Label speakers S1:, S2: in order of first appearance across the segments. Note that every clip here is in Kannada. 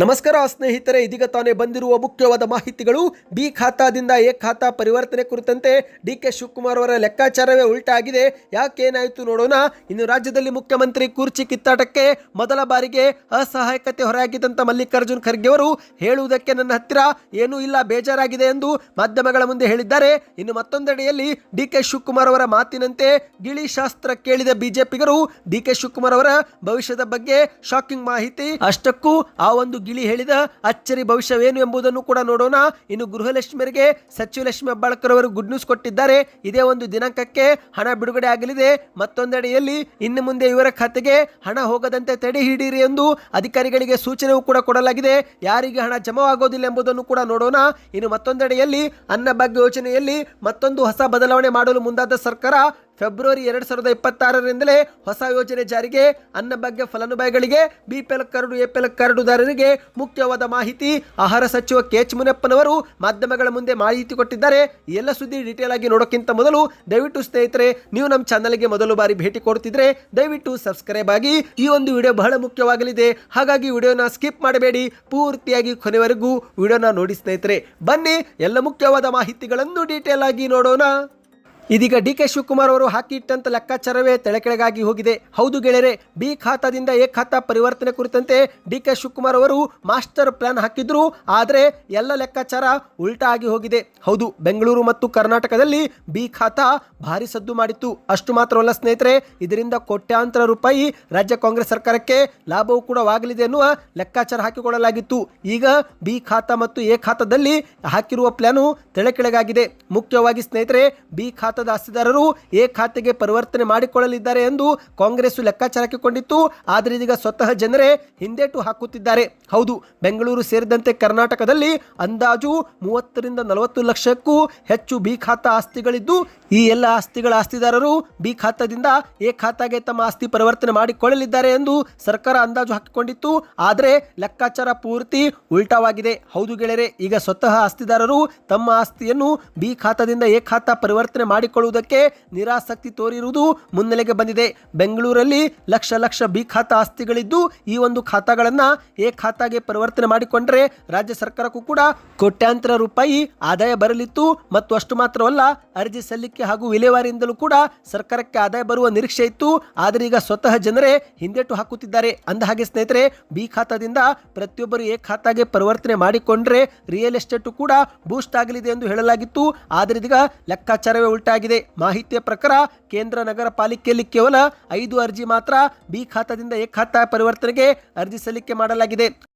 S1: ನಮಸ್ಕಾರ ಸ್ನೇಹಿತರೆ, ಇದೀಗ ತಾನೇ ಬಂದಿರುವ ಮುಖ್ಯವಾದ ಮಾಹಿತಿಗಳು. ಬಿ ಖಾತಾದಿಂದ ಎ ಖಾತಾ ಪರಿವರ್ತನೆ ಕುರಿತಂತೆ ಡಿ ಕೆ ಶಿವಕುಮಾರ್ ಅವರ ಲೆಕ್ಕಾಚಾರವೇ ಉಲ್ಟಾಗಿದೆ ಯಾಕೇನಾಯಿತು ನೋಡೋಣ. ಇನ್ನು ರಾಜ್ಯದಲ್ಲಿ ಮುಖ್ಯಮಂತ್ರಿ ಕುರ್ಚಿ ಕಿತ್ತಾಟಕ್ಕೆ ಮೊದಲ ಬಾರಿಗೆ ಅಸಹಾಯಕತೆ ಹೊರಹಾಕಿದಂಥ ಮಲ್ಲಿಕಾರ್ಜುನ್ ಖರ್ಗೆ ಅವರು ಹೇಳುವುದಕ್ಕೆ ನನ್ನ ಹತ್ತಿರ ಏನೂ ಇಲ್ಲ, ಬೇಜಾರಾಗಿದೆ ಎಂದು ಮಾಧ್ಯಮಗಳ ಮುಂದೆ ಹೇಳಿದ್ದಾರೆ. ಇನ್ನು ಮತ್ತೊಂದೆಡೆಯಲ್ಲಿ ಡಿ ಕೆ ಶಿವಕುಮಾರ್ ಅವರ ಮಾತಿನಂತೆ ಗಿಳಿ ಶಾಸ್ತ್ರ ಕೇಳಿದ ಬಿಜೆಪಿಗರು, ಡಿ ಕೆ ಶಿವಕುಮಾರ್ ಅವರ ಭವಿಷ್ಯದ ಬಗ್ಗೆ ಶಾಕಿಂಗ್ ಮಾಹಿತಿ. ಅಷ್ಟಕ್ಕೂ ಆ ಒಂದು ಗಿಳಿ ಹೇಳಿದ ಅಚ್ಚರಿ ಭವಿಷ್ಯವೇನು ಎಂಬುದನ್ನು ಕೂಡ ನೋಡೋಣ. ಇನ್ನು ಗೃಹಲಕ್ಷ್ಮಿಯರಿಗೆ ಸಚಿವ ಲಕ್ಷ್ಮಿ ಹೆಬ್ಬಾಳ್ಕರ್ ಗುಡ್ ನ್ಯೂಸ್ ಕೊಟ್ಟಿದ್ದಾರೆ. ಇದೇ ಒಂದು ದಿನಾಂಕಕ್ಕೆ ಹಣ ಬಿಡುಗಡೆ ಆಗಲಿದೆ. ಮತ್ತೊಂದೆಡೆಯಲ್ಲಿ ಇನ್ನು ಮುಂದೆ ಇವರ ಖಾತೆಗೆ ಹಣ ಹೋಗದಂತೆ ತಡೆ ಹಿಡಿಯಿರಿ ಎಂದು ಅಧಿಕಾರಿಗಳಿಗೆ ಸೂಚನೆಯೂ ಕೂಡ ಕೊಡಲಾಗಿದೆ. ಯಾರಿಗೆ ಹಣ ಜಮಾವಾಗೋದಿಲ್ಲ ಎಂಬುದನ್ನು ಕೂಡ ನೋಡೋಣ. ಇನ್ನು ಮತ್ತೊಂದೆಡೆಯಲ್ಲಿ ಅನ್ನಭಾಗ್ಯ ಯೋಜನೆಯಲ್ಲಿ ಮತ್ತೊಂದು ಹೊಸ ಬದಲಾವಣೆ ಮಾಡಲು ಮುಂದಾದ ಸರ್ಕಾರ ಫೆಬ್ರವರಿ ಎರಡು ಸಾವಿರದ ಇಪ್ಪತ್ತಾರರಿಂದಲೇ ಹೊಸ ಯೋಜನೆ ಜಾರಿಗೆ ಅನ್ನಭಾಗ್ಯ ಫಲಾನುಭವಿಗಳಿಗೆ ಬಿಪಿಎಲ್ ಕಾರ್ಡು ಎಪಿಎಲ್ ಕರಡುದಾರರಿಗೆ ಮುಖ್ಯವಾದ ಮಾಹಿತಿ. ಆಹಾರ ಸಚಿವ ಕೆ ಎಚ್ ಮುನಿಯಪ್ಪನವರು ಮಾಧ್ಯಮಗಳ ಮುಂದೆ ಮಾಹಿತಿ ಕೊಟ್ಟಿದ್ದಾರೆ. ಎಲ್ಲ ಸುದ್ದಿ ಡೀಟೇಲ್ ಆಗಿ ನೋಡೋಕ್ಕಿಂತ ಮೊದಲು ದಯವಿಟ್ಟು ಸ್ನೇಹಿತರೆ, ನೀವು ನಮ್ಮ ಚಾನಲ್ಗೆ ಮೊದಲು ಬಾರಿ ಭೇಟಿ ಕೊಡ್ತಿದ್ರೆ ದಯವಿಟ್ಟು ಸಬ್ಸ್ಕ್ರೈಬ್ ಆಗಿ ಈ ಒಂದು ವಿಡಿಯೋ ಬಹಳ ಮುಖ್ಯವಾಗಲಿದೆ. ಹಾಗಾಗಿ ವಿಡಿಯೋನ ಸ್ಕಿಪ್ ಮಾಡಬೇಡಿ. ಪೂರ್ತಿಯಾಗಿ ಕೊನೆವರೆಗೂ ವಿಡಿಯೋನ ನೋಡಿ ಸ್ನೇಹಿತರೆ. ಬನ್ನಿ, ಎಲ್ಲ ಮುಖ್ಯವಾದ ಮಾಹಿತಿಗಳನ್ನು ಡೀಟೇಲ್ ಆಗಿ ನೋಡೋಣ. ಇದೀಗ ಡಿ ಕೆ ಶಿವಕುಮಾರ್ ಅವರು ಹಾಕಿ ಇಟ್ಟಂತ ಲೆಕ್ಕಾಚಾರವೇ ತಲೆಕೆಳಗಾಗಿ ಹೋಗಿದೆ. ಹೌದು ಗೆಳೆಯರೆ, ಬಿ ಖಾತಾದಿಂದ ಎ ಖಾತಾ ಪರಿವರ್ತನೆ ಕುರಿತಂತೆ ಡಿ ಕೆ ಶಿವಕುಮಾರ್ ಅವರು ಮಾಸ್ಟರ್ ಪ್ಲಾನ್ ಹಾಕಿದ್ರು, ಆದರೆ ಎಲ್ಲ ಲೆಕ್ಕಾಚಾರ ಉಲ್ಟಾ ಆಗಿ ಹೋಗಿದೆ. ಹೌದು, ಬೆಂಗಳೂರು ಮತ್ತು ಕರ್ನಾಟಕದಲ್ಲಿ ಬಿ ಖಾತಾ ಭಾರಿ ಸದ್ದು ಮಾಡಿತ್ತು. ಅಷ್ಟು ಮಾತ್ರವಲ್ಲ ಸ್ನೇಹಿತರೆ, ಇದರಿಂದ ಕೋಟ್ಯಾಂತರ ರೂಪಾಯಿ ರಾಜ್ಯ ಕಾಂಗ್ರೆಸ್ ಸರ್ಕಾರಕ್ಕೆ ಲಾಭವೂ ಕೂಡ ವಾಗಲಿದೆ ಎನ್ನುವ ಲೆಕ್ಕಾಚಾರ ಹಾಕಿಕೊಳ್ಳಲಾಗಿತ್ತು. ಈಗ ಬಿ ಖಾತಾ ಮತ್ತು ಎ ಖಾತಾದಲ್ಲಿ ಹಾಕಿರುವ ಪ್ಲಾನು ತಲೆಕೆಳಗಾಗಿದೆ ಮುಖ್ಯವಾಗಿ ಸ್ನೇಹಿತರೆ, ಬಿ ಖಾತಾದ ಆಸ್ತಿದಾರರು ಎ ಖಾತೆಗೆ ಪರಿವರ್ತನೆ ಮಾಡಿಕೊಳ್ಳಲಿದ್ದಾರೆ ಎಂದು ಕಾಂಗ್ರೆಸ್ ಲೆಕ್ಕಾಚಾರಕ್ಕೆ ಕೊಂಡಿತ್ತು. ಆದರೆ ಇದೀಗ ಸ್ವತಃ ಜನರೇ ಹಿಂದೇಟು ಹಾಕುತ್ತಿದ್ದಾರೆ. ಹೌದು, ಬೆಂಗಳೂರು ಸೇರಿದಂತೆ ಕರ್ನಾಟಕದಲ್ಲಿ ಅಂದಾಜು ಮೂವತ್ತರಿಂದ ನಲವತ್ತು ಲಕ್ಷಕ್ಕೂ ಹೆಚ್ಚು ಬಿ ಖಾತಾ ಆಸ್ತಿಗಳಿದ್ದು ಈ ಎಲ್ಲ ಆಸ್ತಿಗಳ ಆಸ್ತಿದಾರರು ಬಿ ಖಾತಾದಿಂದ ಎ ಖಾತಾಗೆ ತಮ್ಮ ಆಸ್ತಿ ಪರಿವರ್ತನೆ ಮಾಡಿಕೊಳ್ಳಲಿದ್ದಾರೆ ಎಂದು ಸರ್ಕಾರ ಅಂದಾಜು ಹಾಕಿಕೊಂಡಿತ್ತು. ಆದರೆ ಲೆಕ್ಕಾಚಾರ ಪೂರ್ತಿ ಉಲ್ಟಾವಾಗಿದೆ. ಹೌದು ಗೆಳೆಯರೆ, ಈಗ ಸ್ವತಃ ಆಸ್ತಿದಾರರು ತಮ್ಮ ಆಸ್ತಿಯನ್ನು ಬಿ ಖಾತಾದಿಂದ ಎ ಖಾತಾ ಪರಿವರ್ತನೆ ಮಾಡಿಕೊಳ್ಳುವುದಕ್ಕೆ ನಿರಾಸಕ್ತಿ ತೋರಿರುವುದು ಮುನ್ನೆಲೆಗೆ ಬಂದಿದೆ. ಬೆಂಗಳೂರಲ್ಲಿ ಲಕ್ಷ ಲಕ್ಷ ಬಿ ಖಾತಾ ಆಸ್ತಿಗಳಿದ್ದು ಈ ಒಂದು ಖಾತಾಗಳನ್ನು ಎ ಖಾತಾಗೆ ಪರಿವರ್ತನೆ ಮಾಡಿಕೊಂಡರೆ ರಾಜ್ಯ ಸರ್ಕಾರಕ್ಕೂ ಕೂಡ ಕೋಟ್ಯಾಂತರ ರೂಪಾಯಿ ಆದಾಯ ಬರಲಿತ್ತು. ಮತ್ತು ಅಷ್ಟು ಮಾತ್ರವಲ್ಲ, ಅರ್ಜಿ ಸಲ್ಲಿಕೆ ಹಾಗೂ ವಿಲೇವಾರಿಯಿಂದಲೂ ಕೂಡ ಸರ್ಕಾರಕ್ಕೆ ಆದಾಯ ಬರುವ ನಿರೀಕ್ಷೆ ಇತ್ತು. ಆದರೆ ಈಗ ಸ್ವತಃ ಜನರೇ ಹಿಂದೇಟು ಹಾಕುತ್ತಿದ್ದಾರೆ. ಅಂದ ಹಾಗೆ ಸ್ನೇಹಿತರೆ, ಬಿ ಖಾತಾದಿಂದ ಪ್ರತಿಯೊಬ್ಬರು ಎ ಖಾತಾಗೆ ಪರಿವರ್ತನೆ ಮಾಡಿಕೊಂಡ್ರೆ ರಿಯಲ್ ಎಸ್ಟೇಟ್ ಕೂಡ ಬೂಸ್ಟ್ ಆಗಲಿದೆ ಎಂದು ಹೇಳಲಾಗಿತ್ತು. ಆದರೆ ಇದೀಗ ಲೆಕ್ಕಾಚಾರವೇ ಉಲ್ಟಾಗಿದೆ. ಮಾಹಿತಿಯ ಪ್ರಕಾರ ಕೇಂದ್ರ ನಗರ ಪಾಲಿಕೆಯಲ್ಲಿ ಕೇವಲ ಐದು ಅರ್ಜಿ ಮಾತ್ರ ಬಿ ಖಾತಾದಿಂದ ಎ ಖಾತಾ ಪರಿವರ್ತನೆಗೆ ಅರ್ಜಿ ಸಲ್ಲಿಕೆ ಮಾಡಲಾಗಿದೆ.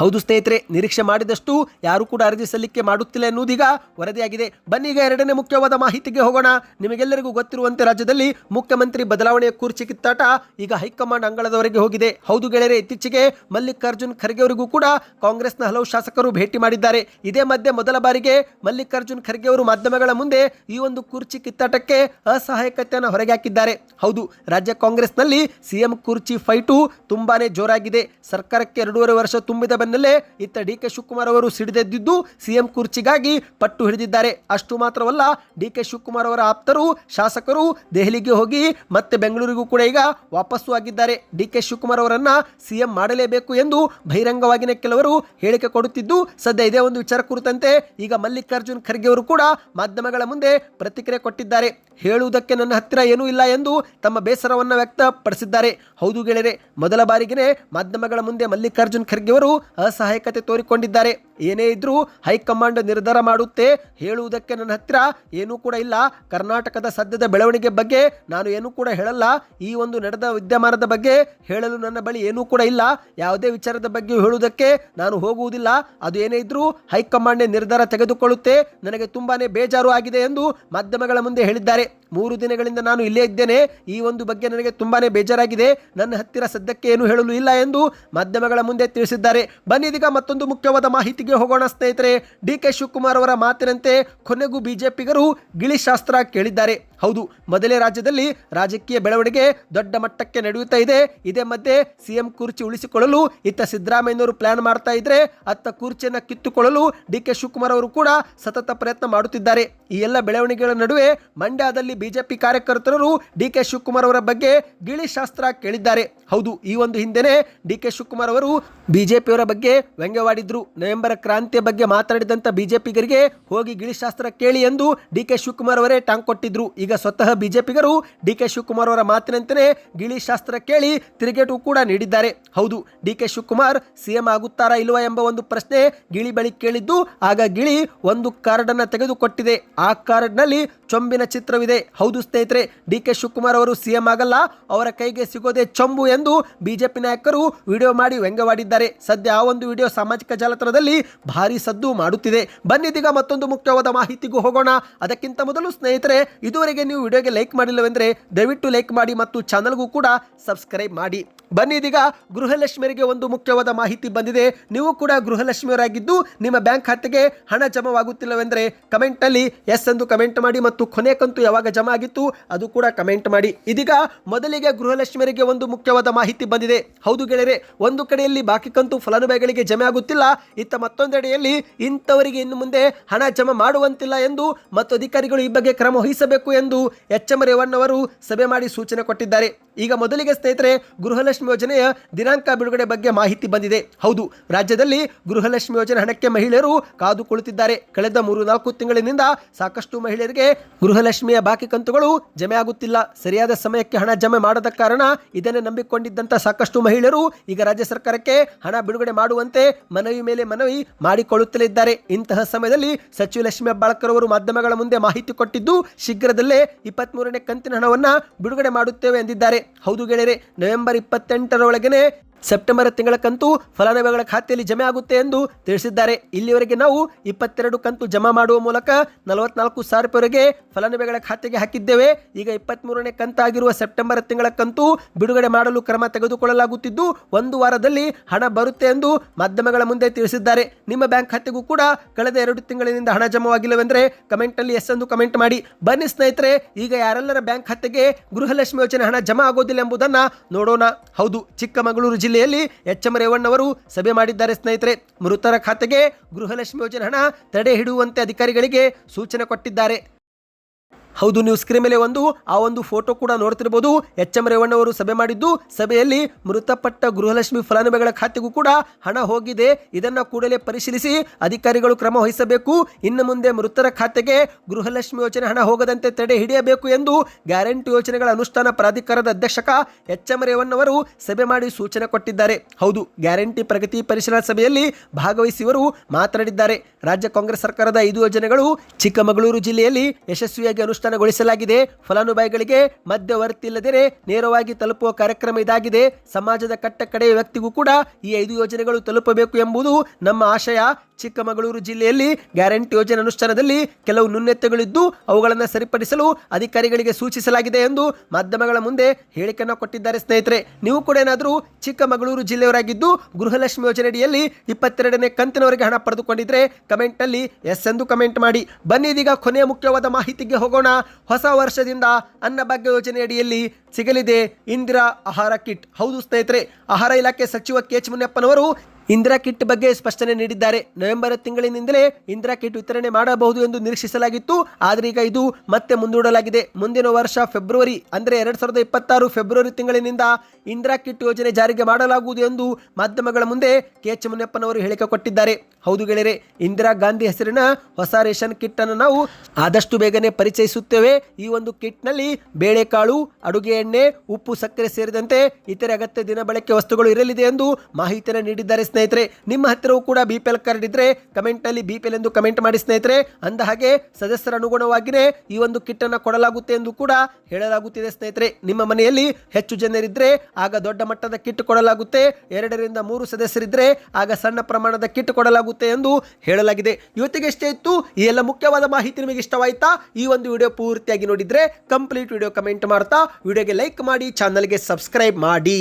S1: ಹೌದು ಸ್ನೇಹಿತರೆ, ನಿರೀಕ್ಷೆ ಮಾಡಿದಷ್ಟು ಯಾರು ಕೂಡ ಅರ್ಜಿ ಸಲ್ಲಿಕೆ ಮಾಡುತ್ತಿಲ್ಲ ಎನ್ನುವುದೀಗ ವರದಿಯಾಗಿದೆ. ಈಗ ಎರಡನೇ ಮುಖ್ಯವಾದ ಮಾಹಿತಿಗೆ ಹೋಗೋಣ. ನಿಮಗೆಲ್ಲರಿಗೂ ಗೊತ್ತಿರುವಂತೆ ರಾಜ್ಯದಲ್ಲಿ ಮುಖ್ಯಮಂತ್ರಿ ಬದಲಾವಣೆಯ ಕುರ್ಚಿ ಕಿತ್ತಾಟ ಈಗ ಹೈಕಮಾಂಡ್ ಅಂಗಳದವರೆಗೆ ಹೋಗಿದೆ. ಹೌದು ಗೆಳೆಯರೆ, ಇತ್ತೀಚೆಗೆ ಮಲ್ಲಿಕಾರ್ಜುನ್ ಖರ್ಗೆ ಅವರಿಗೂ ಕೂಡ ಕಾಂಗ್ರೆಸ್ನ ಹಲವು ಶಾಸಕರು ಭೇಟಿ ಮಾಡಿದ್ದಾರೆ. ಇದೇ ಮಧ್ಯೆ ಮೊದಲ ಬಾರಿಗೆ ಮಲ್ಲಿಕಾರ್ಜುನ್ ಖರ್ಗೆ ಅವರು ಮಾಧ್ಯಮಗಳ ಮುಂದೆ ಈ ಒಂದು ಕುರ್ಚಿ ಕಿತ್ತಾಟಕ್ಕೆ ಅಸಹಾಯಕತೆಯನ್ನು ಹೊರಗೆ ಹಾಕಿದ್ದಾರೆ. ಹೌದು, ರಾಜ್ಯ ಕಾಂಗ್ರೆಸ್ನಲ್ಲಿ ಸಿಎಂ ಕುರ್ಚಿ ಫೈಟು ತುಂಬಾನೇ ಜೋರಾಗಿದೆ. ಸರ್ಕಾರಕ್ಕೆ ಎರಡೂವರೆ ವರ್ಷ ತುಂಬಿದ ಬೆನ್ನಲ್ಲೇ ಇತ್ತ ಡಿ ಕೆ ಶಿವಕುಮಾರ್ ಅವರು ಸಿಡಿದೆದ್ದಿದ್ದು ಸಿಎಂ ಕುರ್ಚಿಗಾಗಿ ಪಟ್ಟು ಹಿಡಿದಿದ್ದಾರೆ. ಅಷ್ಟು ಮಾತ್ರವಲ್ಲ, ಡಿ ಕೆ ಶಿವಕುಮಾರ್ ಅವರ ಆಪ್ತರು, ಶಾಸಕರು ದೆಹಲಿಗೆ ಹೋಗಿ ಮತ್ತೆ ಬೆಂಗಳೂರಿಗೂ ಕೂಡ ಈಗ ವಾಪಸ್ಸು ಆಗಿದ್ದಾರೆ. ಡಿ ಕೆ ಶಿವಕುಮಾರ್ ಅವರನ್ನ ಸಿಎಂ ಮಾಡಲೇಬೇಕು ಎಂದು ಬಹಿರಂಗವಾಗಿನ ಕೆಲವರು ಹೇಳಿಕೆ ಕೊಡುತ್ತಿದ್ದು, ಸದ್ಯ ಇದೇ ಒಂದು ವಿಚಾರ ಕುರಿತಂತೆ ಈಗ ಮಲ್ಲಿಕಾರ್ಜುನ್ ಖರ್ಗೆ ಅವರು ಕೂಡ ಮಾಧ್ಯಮಗಳ ಮುಂದೆ ಪ್ರತಿಕ್ರಿಯೆ ಕೊಟ್ಟಿದ್ದಾರೆ. ಹೇಳುವುದಕ್ಕೆ ನನ್ನ ಹತ್ತಿರ ಏನೂ ಇಲ್ಲ ಎಂದು ತಮ್ಮ ಬೇಸರವನ್ನು ವ್ಯಕ್ತಪಡಿಸಿದ್ದಾರೆ. ಹೌದು ಗೆಳೆಯರೆ, ಮೊದಲ ಬಾರಿಗೆನೇ ಮಾಧ್ಯಮಗಳ ಮುಂದೆ ಮಲ್ಲಿಕಾರ್ಜುನ್ ಖರ್ಗೆ ಅವರು ಅಸಹಾಯಕತೆ ತೋರಿಕೊಂಡಿದ್ದಾರೆ. ಏನೇ ಇದ್ರೂ ಹೈಕಮಾಂಡ್ ನಿರ್ಧಾರ ಮಾಡುತ್ತೆ. ಹೇಳುವುದಕ್ಕೆ ನನ್ನ ಹತ್ತಿರ ಏನೂ ಕೂಡ ಇಲ್ಲ. ಕರ್ನಾಟಕದ ಸದ್ಯದ ಬೆಳವಣಿಗೆ ಬಗ್ಗೆ ನಾನು ಏನೂ ಕೂಡ ಹೇಳಲ್ಲ. ಈ ಒಂದು ನಡೆದ ವಿದ್ಯಮಾನದ ಬಗ್ಗೆ ಹೇಳಲು ನನ್ನ ಬಳಿ ಏನೂ ಕೂಡ ಇಲ್ಲ. ಯಾವುದೇ ವಿಚಾರದ ಬಗ್ಗೆ ಹೇಳುವುದಕ್ಕೆ ನಾನು ಹೋಗುವುದಿಲ್ಲ. ಅದು ಏನೇ ಇದ್ರೂ ಹೈಕಮಾಂಡ್ ನಿರ್ಧಾರ ತೆಗೆದುಕೊಳ್ಳುತ್ತೆ. ನನಗೆ ತುಂಬಾನೇ ಬೇಜಾರು ಆಗಿದೆ ಎಂದು ಮಾಧ್ಯಮಗಳ ಮುಂದೆ ಹೇಳಿದ್ದಾರೆ. ಮೂರು ದಿನಗಳಿಂದ ನಾನು ಇಲ್ಲೇ ಇದ್ದೇನೆ. ಈ ಒಂದು ಬಗ್ಗೆ ನನಗೆ ತುಂಬಾ ಬೇಜಾರಾಗಿದೆ. ನನ್ನ ಹತ್ತಿರ ಸದ್ಯಕ್ಕೆ ಏನು ಹೇಳಲು ಇಲ್ಲ ಎಂದು ಮಾಧ್ಯಮಗಳ ಮುಂದೆ ತಿಳಿಸಿದ್ದಾರೆ. ಬನ್ನಿ ಇದೀಗ ಮತ್ತೊಂದು ಮುಖ್ಯವಾದ ಮಾಹಿತಿಗೆ ಹೋಗೋಣ, ಸ್ನೇಹಿತರೆ. ಡಿ ಕೆ ಶಿವಕುಮಾರ್ ಅವರ ಮಾತಿನಂತೆ ಕೊನೆಗೂ ಬಿಜೆಪಿಗರು ಗಿಳಿಶಾಸ್ತ್ರ ಕೇಳಿದ್ದಾರೆ. ಹೌದು, ಮೊದಲೇ ರಾಜ್ಯದಲ್ಲಿ ರಾಜಕೀಯ ಬೆಳವಣಿಗೆ ದೊಡ್ಡ ಮಟ್ಟಕ್ಕೆ ನಡೆಯುತ್ತಾ ಇದೆ. ಇದೇ ಮಧ್ಯೆ ಸಿಎಂ ಕುರ್ಚಿ ಉಳಿಸಿಕೊಳ್ಳಲು ಇತ್ತ ಸಿದ್ದರಾಮಯ್ಯನವರು ಪ್ಲಾನ್ ಮಾಡ್ತಾ ಇದ್ರೆ ಅತ್ತ ಕುರ್ಚಿಯನ್ನು ಕಿತ್ತುಕೊಳ್ಳಲು ಡಿ ಕೆ ಶಿವಕುಮಾರ್ ಅವರು ಕೂಡ ಸತತ ಪ್ರಯತ್ನ ಮಾಡುತ್ತಿದ್ದಾರೆ. ಈ ಎಲ್ಲ ಬೆಳವಣಿಗೆಗಳ ನಡುವೆ ಮಂಡ್ಯದಲ್ಲಿ ಬಿಜೆಪಿ ಕಾರ್ಯಕರ್ತರು ಡಿ ಕೆ ಶಿವಕುಮಾರ್ ಅವರ ಬಗ್ಗೆ ಗಿಳಿ ಶಾಸ್ತ್ರ ಕೇಳಿದ್ದಾರೆ. ಹೌದು, ಈ ಒಂದು ಹಿಂದೆನೆ ಡಿ ಕೆ ಶಿವಕುಮಾರ್ ಅವರು ಬಿಜೆಪಿಯವರ ಬಗ್ಗೆ ವ್ಯಂಗ್ಯವಾಡಿದ್ರು. ನವೆಂಬರ್ ಕ್ರಾಂತಿಯ ಬಗ್ಗೆ ಮಾತನಾಡಿದಂಥ ಬಿಜೆಪಿಗರಿಗೆ ಹೋಗಿ ಗಿಳಿಶಾಸ್ತ್ರ ಕೇಳಿ ಎಂದು ಡಿ ಕೆ ಶಿವಕುಮಾರ್ ಅವರೇ ಟಾಂಗ್ ಕೊಟ್ಟಿದ್ರು. ಈಗ ಸ್ವತಃ ಬಿಜೆಪಿಗರು ಡಿ ಕೆ ಶಿವಕುಮಾರ್ ಅವರ ಮಾತಿನಂತೆಯೇ ಗಿಳಿಶಾಸ್ತ್ರ ಕೇಳಿ ತಿರುಗೇಟು ಕೂಡ ನೀಡಿದ್ದಾರೆ. ಹೌದು, ಡಿ ಕೆ ಶಿವಕುಮಾರ್ ಸಿಎಂ ಆಗುತ್ತಾರಾ ಇಲ್ವಾ ಎಂಬ ಒಂದು ಪ್ರಶ್ನೆ ಗಿಳಿ ಬಳಿ ಕೇಳಿದ್ದು, ಆಗ ಗಿಳಿ ಒಂದು ಕಾರ್ಡ್ ಅನ್ನ ತೆಗೆದುಕೊಟ್ಟಿದೆ. ಆ ಕಾರ್ಡ್ನಲ್ಲಿ ಚೊಂಬಿನ ಚಿತ್ರವಿದೆ. ಹೌದು ಸ್ನೇಹಿತರೆ, ಡಿ ಕೆ ಶಿವಕುಮಾರ್ ಅವರು ಸಿಎಂ ಆಗಲ್ಲ, ಅವರ ಕೈಗೆ ಸಿಗೋದೇ ಚೊಂಬು ಎಂದು ಬಿಜೆಪಿ ನಾಯಕರು ವಿಡಿಯೋ ಮಾಡಿ ವ್ಯಂಗ್ಯವಾಡಿದ್ದಾರೆ. ಸದ್ಯ ಆ ಒಂದು ವಿಡಿಯೋ ಸಾಮಾಜಿಕ ಜಾಲತಾಣದಲ್ಲಿ ಭಾರಿ ಸದ್ದು ಮಾಡುತ್ತಿದೆ. ಬನ್ನಿದೀಗ ಮತ್ತೊಂದು ಮುಖ್ಯವಾದ ಮಾಹಿತಿಗೂ ಹೋಗೋಣ. ಅದಕ್ಕಿಂತ ಮೊದಲು ಸ್ನೇಹಿತರೆ, ಇದುವರೆಗೆ ನೀವು ವಿಡಿಯೋಗೆ ಲೈಕ್ ಮಾಡಿಲ್ಲವೆಂದರೆ ದಯವಿಟ್ಟು ಲೈಕ್ ಮಾಡಿ ಮತ್ತು ಚಾನಲ್ಗೂ ಕೂಡ ಸಬ್ಸ್ಕ್ರೈಬ್ ಮಾಡಿ. ಬನ್ನಿ ಇದೀಗ ಗೃಹಲಕ್ಷ್ಮಿಯರಿಗೆ ಒಂದು ಮುಖ್ಯವಾದ ಮಾಹಿತಿ ಬಂದಿದೆ. ನೀವು ಕೂಡ ಗೃಹಲಕ್ಷ್ಮಿಯವರಾಗಿದ್ದು ನಿಮ್ಮ ಬ್ಯಾಂಕ್ ಖಾತೆಗೆ ಹಣ ಜಮವಾಗುತ್ತಿಲ್ಲವೆಂದರೆ ಕಮೆಂಟಲ್ಲಿ ಎಸ್ ಎಂದು ಕಮೆಂಟ್ ಮಾಡಿ ಮತ್ತು ಕೊನೆ ಕಂತು ಯಾವಾಗ ಜಮಾ ಆಗಿತ್ತು ಅದು ಕೂಡ ಕಮೆಂಟ್ ಮಾಡಿ. ಇದೀಗ ಮೊದಲಿಗೆ ಗೃಹಲಕ್ಷ್ಮಿಯರಿಗೆ ಒಂದು ಮುಖ್ಯವಾದ ಮಾಹಿತಿ ಬಂದಿದೆ. ಹೌದು ಗೆಳೆಯರೆ, ಒಂದು ಕಡೆಯಲ್ಲಿ ಬಾಕಿ ಕಂತು ಫಲಾನುಭವಿಗಳಿಗೆ ಜಮೆ ಆಗುತ್ತಿಲ್ಲ, ಇತ್ತ ಮತ್ತೊಂದೆಡೆಯಲ್ಲಿ ಇಂಥವರಿಗೆ ಇನ್ನು ಮುಂದೆ ಹಣ ಜಮಾ ಮಾಡುವಂತಿಲ್ಲ ಎಂದು ಮತ್ತು ಅಧಿಕಾರಿಗಳು ಈ ಬಗ್ಗೆ ಕ್ರಮ ವಹಿಸಬೇಕು ಎಂದು ಎಚ್ ಎಂ ರೇವಣ್ಣವರು ಸಭೆ ಮಾಡಿ ಸೂಚನೆ ಕೊಟ್ಟಿದ್ದಾರೆ. ಈಗ ಮೊದಲಿಗೆ ಸ್ನೇಹಿತರೆ, ಗೃಹಲಕ್ಷ್ಮಿ ಯೋಜನೆಯ ದಿನಾಂಕ ಬಿಡುಗಡೆ ಬಗ್ಗೆ ಮಾಹಿತಿ ಬಂದಿದೆ. ಹೌದು, ರಾಜ್ಯದಲ್ಲಿ ಗೃಹಲಕ್ಷ್ಮಿ ಯೋಜನೆ ಹಣಕ್ಕೆ ಮಹಿಳೆಯರು ಕಾದು ಕುಳಿತಿದ್ದಾರೆ. ಕಳೆದ ಮೂರು ನಾಲ್ಕು ತಿಂಗಳಿನಿಂದ ಸಾಕಷ್ಟು ಮಹಿಳೆಯರಿಗೆ ಗೃಹಲಕ್ಷ್ಮಿಯ ಬಾಕಿ ಕಂತುಗಳು ಜಮೆ ಆಗುತ್ತಿಲ್ಲ. ಸರಿಯಾದ ಸಮಯಕ್ಕೆ ಹಣ ಜಮೆ ಮಾಡದ ಕಾರಣ ಇದನ್ನೇ ನಂಬಿಕೊಂಡಿದ್ದಂಥ ಸಾಕಷ್ಟು ಮಹಿಳೆಯರು ಈಗ ರಾಜ್ಯ ಸರ್ಕಾರಕ್ಕೆ ಹಣ ಬಿಡುಗಡೆ ಮಾಡುವಂತೆ ಮನವಿ ಮೇಲೆ ಮನವಿ ಮಾಡಿಕೊಳ್ಳುತ್ತಲೇ ಇದ್ದಾರೆ ಇಂತಹ ಸಮಯದಲ್ಲಿ ಸಚಿವ ಲಕ್ಷ್ಮಿ ಹೆಬ್ಬಾಳ್ಕರ್ ಅವರು ಮಾಧ್ಯಮಗಳ ಮುಂದೆ ಮಾಹಿತಿ ಕೊಟ್ಟಿದ್ದು, ಶೀಘ್ರದಲ್ಲೇ ಇಪ್ಪತ್ಮೂರನೇ ಕಂತಿನ ಹಣವನ್ನು ಬಿಡುಗಡೆ ಮಾಡುತ್ತೇವೆ ಎಂದಿದ್ದಾರೆ. ಹೌದು ಗೆಳೆಯರೆ, ನವೆಂಬರ್ ಇಪ್ಪತ್ತೆಂಟರೊಳಗನೆ ಸೆಪ್ಟೆಂಬರ್ ತಿಂಗಳ ಕಂತು ಫಲಾನುಭವಿಗಳ ಖಾತೆಯಲ್ಲಿ ಜಮೆ ಆಗುತ್ತೆ ಎಂದು ತಿಳಿಸಿದ್ದಾರೆ. ಇಲ್ಲಿವರೆಗೆ ನಾವು ಇಪ್ಪತ್ತೆರಡು ಕಂತು ಜಮಾ ಮಾಡುವ ಮೂಲಕ ನಲವತ್ನಾಲ್ಕು ಸಾವಿರ ರೂಪಾಯಿವರೆಗೆ ಫಲಾನುಭವಿಗಳ ಖಾತೆಗೆ ಹಾಕಿದ್ದೇವೆ. ಈಗ ಇಪ್ಪತ್ತ್ಮೂರನೇ ಕಂತಾಗಿರುವ ಸೆಪ್ಟೆಂಬರ್ ತಿಂಗಳ ಕಂತು ಬಿಡುಗಡೆ ಮಾಡಲು ಕ್ರಮ ತೆಗೆದುಕೊಳ್ಳಲಾಗುತ್ತಿದ್ದು, ಒಂದು ವಾರದಲ್ಲಿ ಹಣ ಬರುತ್ತೆ ಎಂದು ಮಾಧ್ಯಮಗಳ ಮುಂದೆ ತಿಳಿಸಿದ್ದಾರೆ. ನಿಮ್ಮ ಬ್ಯಾಂಕ್ ಖಾತೆಗೂ ಕೂಡ ಕಳೆದ ಎರಡು ತಿಂಗಳಿನಿಂದ ಹಣ ಜಮಾವಾಗಿಲ್ಲವೆಂದರೆ ಕಮೆಂಟಲ್ಲಿ ಎಸ್ ಎಂದು ಕಮೆಂಟ್ ಮಾಡಿ. ಬನ್ನಿ ಸ್ನೇಹಿತರೆ, ಈಗ ಯಾರೆಲ್ಲರ ಬ್ಯಾಂಕ್ ಖಾತೆಗೆ ಗೃಹಲಕ್ಷ್ಮಿ ಯೋಜನೆ ಹಣ ಜಮಾ ಆಗೋದಿಲ್ಲ ಎಂಬುದನ್ನು ನೋಡೋಣ. ಹೌದು, ಚಿಕ್ಕಮಗಳೂರು ಜಿಲ್ಲೆಯಲ್ಲಿ ಎಚ್ ಎಂ ರೇವಣ್ಣವರು ಸಭೆ ಮಾಡಿದ್ದಾರೆ ಸ್ನೇಹಿತರೆ. ಮೃತರ ಖಾತೆಗೆ ಗೃಹಲಕ್ಷ್ಮಿ ಯೋಜನೆ ಹಣ ತಡೆ ಹಿಡುವಂತೆ ಅಧಿಕಾರಿಗಳಿಗೆ ಸೂಚನೆ ಕೊಟ್ಟಿದ್ದಾರೆ. ಹೌದು, ನೀವು ಸ್ಕ್ರೀನ್ ಮೇಲೆ ಒಂದು, ಆ ಒಂದು ಫೋಟೋ ಕೂಡ ನೋಡ್ತಿರ್ಬೋದು. ಎಚ್ ಎಂ ರೇವಣ್ಣವರು ಸಭೆ ಮಾಡಿದ್ದು. ಸಭೆಯಲ್ಲಿ ಮೃತಪಟ್ಟ ಗೃಹಲಕ್ಷ್ಮಿ ಫಲಾನುಭವಿಗಳ ಖಾತೆಗೂ ಕೂಡ ಹಣ ಹೋಗಿದೆ. ಇದನ್ನ ಕೂಡಲೇ ಪರಿಶೀಲಿಸಿ ಅಧಿಕಾರಿಗಳು ಕ್ರಮ ವಹಿಸಬೇಕು. ಇನ್ನು ಮುಂದೆ ಮೃತರ ಖಾತೆಗೆ ಗೃಹಲಕ್ಷ್ಮಿ ಯೋಜನೆ ಹಣ ಹೋಗದಂತೆ ತಡೆ ಹಿಡಿಯಬೇಕು ಎಂದು ಗ್ಯಾರಂಟಿ ಯೋಜನೆಗಳ ಅನುಷ್ಠಾನ ಪ್ರಾಧಿಕಾರದ ಅಧ್ಯಕ್ಷಕ ಎಚ್ ಎಂ ರೇವಣ್ಣವರು ಸಭೆ ಮಾಡಿ ಸೂಚನೆ ಕೊಟ್ಟಿದ್ದಾರೆ. ಹೌದು, ಗ್ಯಾರಂಟಿ ಪ್ರಗತಿ ಪರಿಶೀಲನಾ ಸಭೆಯಲ್ಲಿ ಭಾಗವಹಿಸಿ ಇವರು ಮಾತನಾಡಿದ್ದಾರೆ. ರಾಜ್ಯ ಕಾಂಗ್ರೆಸ್ ಸರ್ಕಾರದ ಐದು ಯೋಜನೆಗಳು ಚಿಕ್ಕಮಗಳೂರು ಜಿಲ್ಲೆಯಲ್ಲಿ ಯಶಸ್ವಿಯಾಗಿ ಅನುಷ್ಠಾನಗೊಳಿಸಲಾಗಿದೆ ಫಲಾನುಭವಿಗಳಿಗೆ ಮಧ್ಯವರ್ತಿ ಇಲ್ಲದೆ ನೇರವಾಗಿ ತಲುಪುವ ಕಾರ್ಯಕ್ರಮ ಇದಾಗಿದೆ. ಸಮಾಜದ ಕಟ್ಟ ಕಡೆಯ ವ್ಯಕ್ತಿಗೂ ಕೂಡ ಈ ಐದು ಯೋಜನೆಗಳು ತಲುಪಬೇಕು ಎಂಬುದು ನಮ್ಮ ಆಶಯ. ಚಿಕ್ಕಮಗಳೂರು ಜಿಲ್ಲೆಯಲ್ಲಿ ಗ್ಯಾರಂಟಿ ಯೋಜನೆ ಅನುಷ್ಠಾನದಲ್ಲಿ ಕೆಲವು ನ್ಯೂನ್ಯತೆಗಳಿದ್ದು ಅವುಗಳನ್ನು ಸರಿಪಡಿಸಲು ಅಧಿಕಾರಿಗಳಿಗೆ ಸೂಚಿಸಲಾಗಿದೆ ಎಂದು ಮಾಧ್ಯಮಗಳ ಮುಂದೆ ಹೇಳಿಕೆಯನ್ನು ಕೊಟ್ಟಿದ್ದಾರೆ ಸ್ನೇಹಿತರೆ. ನೀವು ಕೂಡ ಏನಾದರೂ ಚಿಕ್ಕಮಗಳೂರು ಜಿಲ್ಲೆಯವರಾಗಿದ್ದು, ಗೃಹಲಕ್ಷ್ಮಿ ಯೋಜನೆಯಡಿಯಲ್ಲಿ ಇಪ್ಪತ್ತೆರಡನೇ ಕಂತಿನವರೆಗೆ ಹಣ ಪಡೆದುಕೊಂಡಿದ್ರೆ ಕಮೆಂಟಲ್ಲಿ ಎಸ್ ಎಂದು ಕಮೆಂಟ್ ಮಾಡಿ. ಬನ್ನಿ ಇದೀಗ ಕೊನೆಯ ಮುಖ್ಯವಾದ ಮಾಹಿತಿಗೆ ಹೋಗೋಣ. ಹೊಸ ವರ್ಷದಿಂದ ಅನ್ನಭಾಗ್ಯ ಯೋಜನೆಯಡಿಯಲ್ಲಿ ಸಿಗಲಿದೆ ಇಂದಿರಾ ಆಹಾರ ಕಿಟ್. ಹೌದು ಸ್ನೇಹಿತರೆ, ಆಹಾರ ಇಲಾಖೆ ಸಚಿವ ಕೆ ಎಚ್ ಮುನಿಯಪ್ಪನವರು ಇಂದಿರಾ ಕಿಟ್ ಬಗ್ಗೆ ಸ್ಪಷ್ಟನೆ ನೀಡಿದ್ದಾರೆ. ನವೆಂಬರ್ ತಿಂಗಳಿನಿಂದಲೇ ಇಂದಿರಾ ಕಿಟ್ ವಿತರಣೆ ಮಾಡಬಹುದು ಎಂದು ನಿರೀಕ್ಷಿಸಲಾಗಿತ್ತು. ಆದರೆ ಈಗ ಇದು ಮತ್ತೆ ಮುಂದೂಡಲಾಗಿದೆ. ಮುಂದಿನ ವರ್ಷ ಫೆಬ್ರವರಿ, ಅಂದರೆ ಎರಡ್ ಸಾವಿರದ ಇಪ್ಪತ್ತಾರು ಫೆಬ್ರವರಿ ತಿಂಗಳಿನಿಂದ ಇಂದಿರಾ ಕಿಟ್ ಯೋಜನೆ ಜಾರಿಗೆ ಮಾಡಲಾಗುವುದು ಎಂದು ಮಾಧ್ಯಮಗಳ ಮುಂದೆ ಕೆ ಎಚ್ ಮುನಿಯಪ್ಪನವರು ಹೇಳಿಕೆ ಕೊಟ್ಟಿದ್ದಾರೆ. ಹೌದು ಗೆಳೆಯರೆ, ಇಂದಿರಾ ಗಾಂಧಿ ಹೆಸರಿನ ಹೊಸ ರೇಷನ್ ಕಿಟ್ ಅನ್ನು ನಾವು ಆದಷ್ಟು ಬೇಗನೆ ಪರಿಚಯಿಸುತ್ತೇವೆ. ಈ ಒಂದು ಕಿಟ್ನಲ್ಲಿ ಬೇಳೆಕಾಳು, ಅಡುಗೆ ಎಣ್ಣೆ, ಉಪ್ಪು, ಸಕ್ಕರೆ ಸೇರಿದಂತೆ ಇತರೆ ಅಗತ್ಯ ದಿನಬಳಕೆ ವಸ್ತುಗಳು ಇರಲಿದೆ ಎಂದು ಮಾಹಿತಿಯನ್ನು ನೀಡಿದ್ದಾರೆ. ಸ್ನೇಹಿತರೆ, ನಿಮ್ಮ ಹತ್ತಿರವೂ ಕೂಡ ಬಿ ಪಿ ಎಲ್ ಕಾರ್ಡ್ ಇದ್ರೆ ಕಮೆಂಟ್ ಅಲ್ಲಿ ಬಿ ಪಿ ಎಲ್ ಎಂದು ಕಮೆಂಟ್ ಮಾಡಿ ಸ್ನೇಹಿತರೆ. ಅಂದ ಹಾಗೆ ಸದಸ್ಯರ ಅನುಗುಣವಾಗಿಯೇ ಈ ಒಂದು ಕಿಟ್ಟನ್ನು ಕೊಡಲಾಗುತ್ತೆ ಎಂದು ಕೂಡ ಹೇಳಲಾಗುತ್ತಿದೆ ಸ್ನೇಹಿತರೆ. ನಿಮ್ಮ ಮನೆಯಲ್ಲಿ ಹೆಚ್ಚು ಜನರಿದ್ರೆ ಆಗ ದೊಡ್ಡ ಮಟ್ಟದ ಕಿಟ್ ಕೊಡಲಾಗುತ್ತೆ. ಎರಡರಿಂದ ಮೂರು ಸದಸ್ಯರಿದ್ದರೆ ಆಗ ಸಣ್ಣ ಪ್ರಮಾಣದ ಕಿಟ್ ಕೊಡಲಾಗುತ್ತೆ ಎಂದು ಹೇಳಲಾಗಿದೆ. ಇವತ್ತಿಗೆ ಎಷ್ಟೇ ಇತ್ತು. ಈ ಎಲ್ಲ ಮುಖ್ಯವಾದ ಮಾಹಿತಿ ನಿಮಗೆ ಇಷ್ಟವಾಯಿತಾ? ಈ ಒಂದು ವಿಡಿಯೋ ಪೂರ್ತಿಯಾಗಿ ನೋಡಿದ್ರೆ ಕಂಪ್ಲೀಟ್ ವಿಡಿಯೋ ಕಮೆಂಟ್ ಮಾಡ್ತಾ, ವಿಡಿಯೋಗೆ ಲೈಕ್ ಮಾಡಿ ಚಾನಲ್ಗೆ ಸಬ್ಸ್ಕ್ರೈಬ್ ಮಾಡಿ.